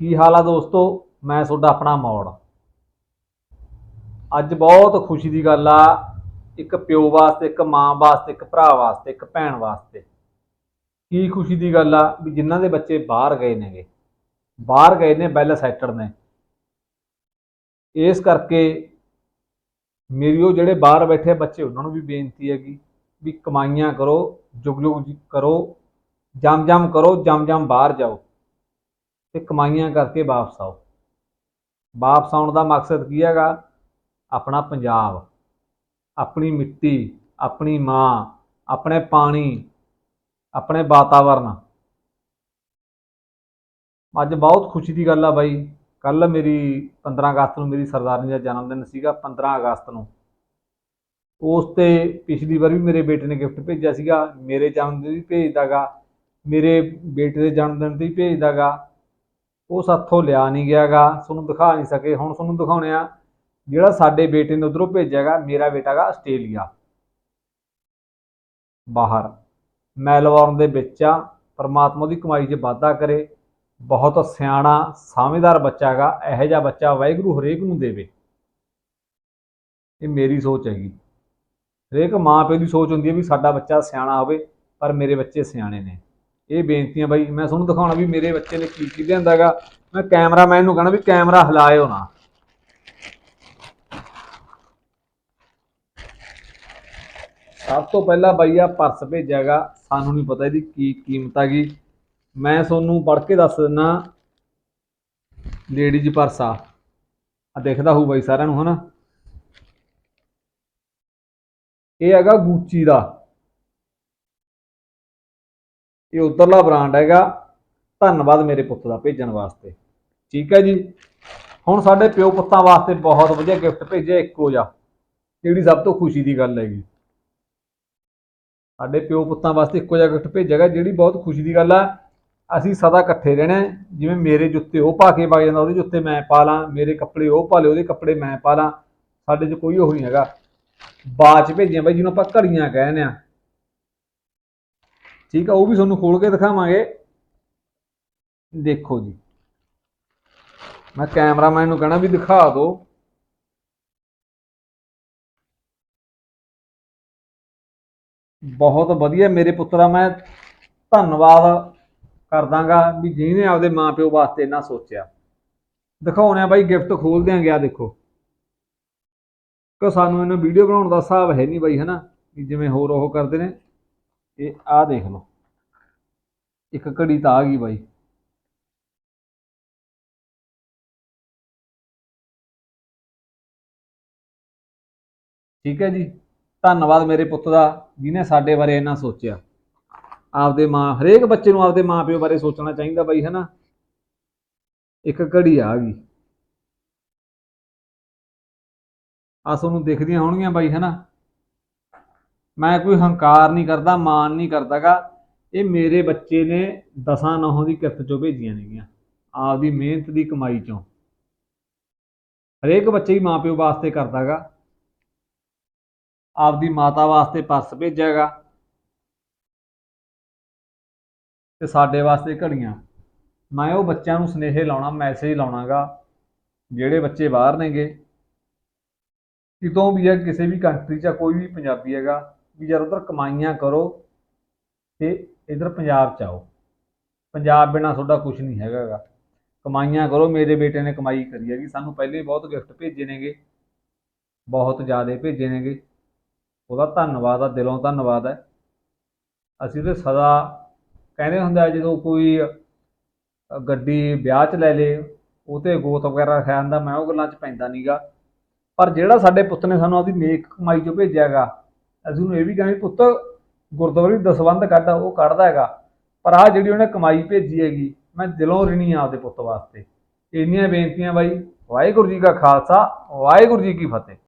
ਕੀ ਹਾਲ ਆ ਦੋਸਤੋ? ਮੈਂ ਤੁਹਾਡਾ ਆਪਣਾ ਮੌੜ। ਅੱਜ ਬਹੁਤ ਖੁਸ਼ੀ ਦੀ ਗੱਲ ਆ, ਇੱਕ ਪਿਓ ਵਾਸਤੇ, ਇੱਕ ਮਾਂ ਵਾਸਤੇ, ਇੱਕ ਭਰਾ ਵਾਸਤੇ, ਇੱਕ ਭੈਣ ਵਾਸਤੇ। ਕੀ ਖੁਸ਼ੀ ਦੀ ਗੱਲ ਆ ਵੀ ਜਿਨ੍ਹਾਂ ਦੇ ਬੱਚੇ ਬਾਹਰ ਗਏ ਨੇਗੇ। ਬਾਹਰ ਗਏ ਨੇ ਵੈਲ ਸੈਟਡ ਨੇ। ਇਸ ਕਰਕੇ ਮੇਰੀ ਉਹ ਜਿਹੜੇ ਬਾਹਰ ਬੈਠੇ ਬੱਚੇ, ਉਹਨਾਂ ਨੂੰ ਵੀ ਬੇਨਤੀ ਹੈਗੀ ਵੀ ਕਮਾਈਆਂ ਕਰੋ ਜੁਗ ਜੁਗ ਕਰੋ ਜਮ ਜਮ ਕਰੋ ਜਮ ਜਮ ਬਾਹਰ ਜਾਓ। ਤੇ ਕਮਾਈਆਂ ਕਰਕੇ ਵਾਪਸ ਆਓ। ਵਾਪਸ ਆਉਣ ਦਾ ਮਕਸਦ ਕੀ ਹੈਗਾ? ਆਪਣਾ ਪੰਜਾਬ, ਆਪਣੀ ਮਿੱਟੀ, ਆਪਣੀ ਮਾਂ, ਆਪਣੇ ਪਾਣੀ, ਆਪਣੇ ਵਾਤਾਵਰਨ। ਅੱਜ ਬਹੁਤ ਖੁਸ਼ੀ ਦੀ ਗੱਲ ਆ ਬਾਈ। ਕੱਲ ਮੇਰੀ 15 ਅਗਸਤ ਨੂੰ ਮੇਰੀ ਸਰਦਾਰਨੀ ਦਾ ਜਨਮ ਦਿਨ ਸੀਗਾ 15 ਅਗਸਤ ਨੂੰ। ਉਸ ਤੇ ਪਿਛਲੀ ਵਾਰ ਵੀ ਮੇਰੇ ਬੇਟੇ ਨੇ ਗਿਫਟ ਭੇਜਿਆ ਸੀਗਾ। ਮੇਰੇ ਜਨਮ ਦਿਨ ਵੀ ਭੇਜਦਾਗਾ। ਮੇਰੇ ਬੇਟੇ ਦੇ ਜਨਮ ਦਿਨ ਤੇ ਵੀ ਭੇਜਦਾਗਾ। ਉਹ ਸਾਥੋਂ ਲਿਆ ਨਹੀਂ ਗਿਆਗਾ, ਤੁਹਾਨੂੰ ਦਿਖਾ ਨਹੀਂ ਸਕੇ। ਹੁਣ ਤੁਹਾਨੂੰ ਦਿਖਾਉਣੇ ਆ, ਜਿਹੜਾ ਸਾਡੇ ਬੇਟੇ ਨੇ ਉਧਰੋਂ ਭੇਜਿਆਗਾ ਮੇਰਾ ਬੇਟਾ ਗਾ ਆਸਟ੍ਰੇਲੀਆ। ਬਾਹਰ। ਮੈਲਬੌਰਨ ਦੇ ਵਿੱਚ ਆ, ਪਰਮਾਤਮਾ ਦੀ ਕਮਾਈ 'ਚ ਵਾਧਾ ਕਰੇ। ਬਹੁਤ ਸਿਆਣਾ, ਸਮਝਦਾਰ ਬੱਚਾ ਗਾ ਇਹੋ ਜਿਹਾ ਬੱਚਾ ਵਾਹਿਗੁਰੂ ਹਰੇਕ ਨੂੰ ਦੇਵੇ। ਇਹ ਮੇਰੀ ਸੋਚ ਹੈਗੀ। ਹਰੇਕ ਮਾਂ ਪਿਓ ਦੀ ਸੋਚ ਹੁੰਦੀ ਹੈ ਵੀ ਸਾਡਾ ਬੱਚਾ ਸਿਆਣਾ ਹੋਵੇ, ਪਰ ਮੇਰੇ ਬੱਚੇ ਸਿਆਣੇ ਨੇ। ਇਹ ਬੇਨਤੀਆਂ ਬਾਈ, ਮੈਂ ਤੁਹਾਨੂੰ ਦਿਖਾਉਣਾ ਵੀ ਮੇਰੇ ਬੱਚੇ ਨੇ ਕੀ ਕੀ ਲਿਆਂਦਾਗਾ। ਮੈਂ ਕੈਮਰਾਮੈਨ ਨੂੰ ਕਹਣਾ ਵੀ ਕੈਮਰਾ ਹਿਲਾਇਓ ਨਾ। ਸਭ ਤੋਂ ਪਹਿਲਾਂ ਬਾਈ ਆ ਪਰਸ ਭੇਜਿਆਗਾ, ਸਾਨੂੰ ਨਹੀਂ ਪਤਾ ਇਹਦੀ ਕੀ ਕੀਮਤ ਹੈਗੀ ਮੈਂ ਤੁਹਾਨੂੰ ਪੜ੍ਹ ਕੇ ਦੱਸ ਦਿੰਨਾ ਲੇਡੀਜ਼ ਪਰਸ ਆ। ਆ ਦਿਖਦਾ ਹੋਊ ਬਾਈ ਸਾਰਿਆਂ ਨੂੰ, ਹਨਾ। ਇਹ ਹੈਗਾ ਗੂਚੀ ਦਾ। ਇਹ ਉਧਰਲਾ ਬ੍ਰਾਂਡ ਹੈਗਾ। ਧੰਨਵਾਦ ਮੇਰੇ ਪੁੱਤ ਦਾ ਭੇਜਣ ਵਾਸਤੇ। ਠੀਕ ਹੈ ਜੀ। ਹੁਣ ਸਾਡੇ ਪਿਓ ਪੁੱਤਾਂ ਵਾਸਤੇ ਬਹੁਤ ਵਧੀਆ ਗਿਫਟ ਭੇਜਿਆ ਇੱਕੋ ਜਿਹਾ, ਜਿਹੜੀ ਸਭ ਤੋਂ ਖੁਸ਼ੀ ਦੀ ਗੱਲ ਹੈਗੀ। ਸਾਡੇ ਪਿਓ ਪੁੱਤਾਂ ਵਾਸਤੇ ਇੱਕੋ ਜਿਹਾ ਗਿਫਟ ਭੇਜਿਆਗਾ ਜਿਹੜੀ ਬਹੁਤ ਖੁਸ਼ੀ ਦੀ ਗੱਲ ਆ। ਅਸੀਂ ਸਦਾ ਇਕੱਠੇ ਰਹਿਣਾ ਜਿਵੇਂ ਮੇਰੇ ਜੁੱਤੇ ਉਹ ਪਾ ਕੇ ਵਗ ਜਾਂਦਾ, ਉਹਦੇ ਜੁੱਤੇ ਮੈਂ ਪਾ ਲਾਂ। ਮੇਰੇ ਕੱਪੜੇ ਉਹ ਪਾ ਲੇ ਉਹਦੇ ਕੱਪੜੇ ਮੈਂ ਪਾ ਲਾਂ। ਸਾਡੇ 'ਚ ਕੋਈ ਉਹ ਨਹੀਂ ਹੈਗਾ। ਬਾਅਦ 'ਚ ਭੇਜਿਆ ਬਾਈ, ਜਿਹਨੂੰ ਆਪਾਂ ਘੜੀਆਂ ਕਹਿੰਦੇ ਆ ਠੀਕ ਆ, ਉਹ ਵੀ ਤੁਹਾਨੂੰ ਖੋਲ ਕੇ ਦਿਖਾਵਾਂਗੇ। ਦੇਖੋ ਜੀ। ਮੈਂ ਕੈਮਰਾਮੈਨ ਨੂੰ ਕਹਿਣਾ ਵੀ ਦਿਖਾ ਦਿਓ। ਬਹੁਤ ਵਧੀਆ, ਮੇਰੇ ਪੁੱਤ ਦਾ ਮੈਂ ਧੰਨਵਾਦ ਕਰਦਾਗਾ ਵੀ ਜਿਹਨੇ ਆਪਦੇ ਮਾਪਿਓ ਵਾਸਤੇ ਇੰਨਾ ਸੋਚਿਆ। ਦਿਖਾਉਣੇ ਆ ਬਾਈ, ਗਿਫਟ ਖੋਲ ਦਿਆਂਗੇ ਆ ਦੇਖੋ। ਕਿ ਸਾਨੂੰ ਇਹਨਾਂ ਵੀਡੀਓ ਬਣਾਉਣ ਦਾ ਹਿਸਾਬ ਹੈ ਨਹੀਂ ਬਾਈ, ਹਨਾ? ਵੀ ਜਿਵੇਂ ਹੋਰ ਉਹ ਕਰਦੇ ਨੇ। ਇਹ ਆਹ ਦੇਖ ਲਓ। ਇੱਕ ਘੜੀ ਤਾਂ ਆ ਗਈ ਬਾਈ। ਠੀਕ ਹੈ ਜੀ। ਧੰਨਵਾਦ ਮੇਰੇ ਪੁੱਤ ਦਾ, ਜਿਹਨੇ ਸਾਡੇ ਬਾਰੇ ਇੰਨਾ ਸੋਚਿਆ। ਆਪਦੇ ਮਾਂ, ਹਰੇਕ ਬੱਚੇ ਨੂੰ ਆਪਦੇ ਮਾਂ ਪਿਓ ਬਾਰੇ ਸੋਚਣਾ ਚਾਹੀਦਾ ਬਾਈ ਹੈ ਨਾ ਇੱਕ ਘੜੀ ਆ ਗਈ। ਆ ਤੁਹਾਨੂੰ ਦਿਖਦੀਆਂ ਹੋਣਗੀਆਂ ਬਾਈ ਹੈ ਨਾ ਮੈਂ ਕੋਈ ਹੰਕਾਰ ਨਹੀਂ ਕਰਦਾ, ਮਾਣ ਨਹੀਂ ਕਰਦਾਗਾ। ਇਹ ਮੇਰੇ ਬੱਚੇ ਨੇ ਦਸਾਂ ਨੌਹਾਂ ਦੀ ਕਿਰਤ ਚੋਂ ਭੇਜੀਆਂ ਨੇਗੀਆਂ, ਆਪਦੀ ਮਿਹਨਤ ਦੀ ਕਮਾਈ ਚੋਂ। ਹਰੇਕ ਬੱਚੇ ਹੀ ਮਾਪਿਓ ਵਾਸਤੇ ਕਰਦਾਗਾ। ਆਪਦੀ ਮਾਤਾ ਵਾਸਤੇ ਪਰਸ ਭੇਜਿਆਗਾ। ਤੇ ਸਾਡੇ ਵਾਸਤੇ ਘੜੀਆਂ। ਮੈਂ ਉਹ ਬੱਚਿਆਂ ਨੂੰ ਸਨੇਹੇ ਲਾਉਣਾ, ਮੈਸੇਜ ਲਾਉਣਾਗਾ, ਜਿਹੜੇ ਬੱਚੇ ਬਾਹਰ ਨੇਗੇ। ਕਿਤੋਂ ਵੀ ਹੈ ਕਿਸੇ ਵੀ ਕੰਟਰੀ 'ਚ ਕੋਈ ਵੀ ਪੰਜਾਬੀ ਹੈਗਾ ਵੀ ਯਾਰ ਉਧਰ ਕਮਾਈਆਂ ਕਰੋ ਤੇ ਇਧਰ ਪੰਜਾਬ 'ਚ ਆਓ। ਪੰਜਾਬ ਬਿਨਾ ਤੁਹਾਡਾ ਕੁਝ ਨਹੀਂ ਹੈਗਾਗਾ। ਕਮਾਈਆਂ ਕਰੋ, ਮੇਰੇ ਬੇਟੇ ਨੇ ਕਮਾਈ ਕਰੀ ਹੈਗੀ। ਸਾਨੂੰ ਪਹਿਲੇ ਹੀ ਬਹੁਤ ਗਿਫਟ ਭੇਜੇ ਨੇਗੇ। ਬਹੁਤ ਜ਼ਿਆਦਾ ਭੇਜੇ ਨੇਗੇ। ਉਹਦਾ ਧੰਨਵਾਦ ਆ, ਦਿਲੋਂ ਧੰਨਵਾਦ ਹੈ ਅਸੀਂ ਤੇ ਸਦਾ ਕਹਿੰਦੇ ਹੁੰਦਾ ਜਦੋਂ ਕੋਈ ਗੱਡੀ ਵਿਆਹ 'ਚ ਲੈ ਲੇ, ਉਹ ਤੇ ਗੋਤ ਵਗੈਰਾ ਰਖਿਆ ਜਾਂਦਾ, ਮੈਂ ਉਹ ਗੱਲਾਂ 'ਚ ਪੈਂਦਾ ਨਹੀਂਗਾ ਪਰ ਜਿਹੜਾ ਸਾਡੇ ਪੁੱਤ ਨੇ ਸਾਨੂੰ ਆਪਦੀ ਨੇਕ ਕਮਾਈ 'ਚੋਂ ਭੇਜਿਆਗਾ ਅਸੀਂ ਉਹਨੂੰ ਇਹ ਵੀ ਕਹਿੰਦੇ ਪੁੱਤ ਗੁਰਦੁਆਰੇ ਦੀ ਦਸਵੰਧ ਕੱਢ, ਉਹ ਕੱਢਦਾ ਹੈਗਾ। ਪਰ ਆ ਜਿਹੜੀ ਉਹਨੇ ਕਮਾਈ ਭੇਜੀ ਹੈਗੀ, ਮੈਂ ਦਿਲੋਂ ਰਿਣੀ ਆ ਆਪਦੇ ਪੁੱਤ ਵਾਸਤੇ। ਇੰਨੀਆਂ ਬੇਨਤੀਆਂ ਬਾਈ। ਵਾਹਿਗੁਰੂ ਜੀ ਕਾ ਖਾਲਸਾ, ਵਾਹਿਗੁਰੂ ਜੀ ਕੀ ਫਤਿਹ।